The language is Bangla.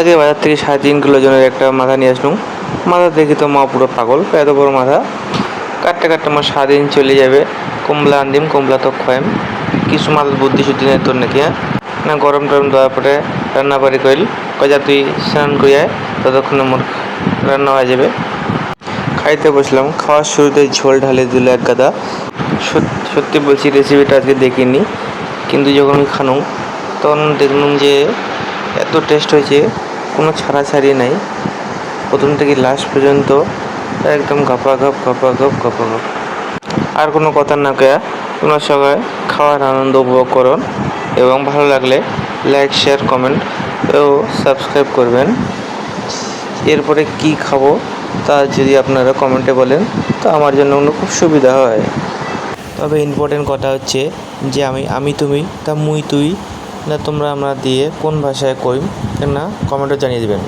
আজকে বাজার থেকে সাড়ে তিন কিলো জনের একটা মাথা নিয়ে আসলাম। মাথা দেখি তো মা পুরো পাগল, এত বড় মাথা। কাটতে কাটতে আমার সারাদিন চলে যাবে। কমলা আনদিম, কমলা তো খোয়াইম। কিছু মাথার বুদ্ধি শুদ্ধি নেই তোর নাকি হ্যাঁ? না গরম টরম দেওয়ার পরে রান্না বাড়ি করিল কয়জা তুই স্নান করিয়া ততক্ষণে মোর রান্না হয়ে যাবে। খাইতে বসলাম, খাওয়ার শুরুতে ঝোল ঢালে দিল এক গাদা। সত- সত্যি বলছি রেসিপিটা আজকে দেখিনি, কিন্তু যখন আমি খানুম, তখন দেখলাম যে এত টেস্ট হয়েছে। কোনো ছাড়াছাড়ি নাই। প্রথম থেকে লাস্ট পর্যন্ত একদম গপা গপ গপা গপ গপা গপ আর কোনো কথা না কয়া, তোমরা সবাই খাওয়ার আনন্দ উপভোগ করুন এবং ভালো লাগলে লাইক শেয়ার কমেন্ট ও সাবস্ক্রাইব করবেন। এরপরে কি খাব তা যদি আপনারা কমেন্টে বলেন, তো আমার জন্য অন্য খুব সুবিধা হয়। তবে ইম্পর্টেন্ট কথা হচ্ছে যে আমি আমি তুমি, তা মুই তুই না তোমরা আমরা দিয়ে কোন ভাষায় কই না কমেন্টে জানিয়ে দেবেন।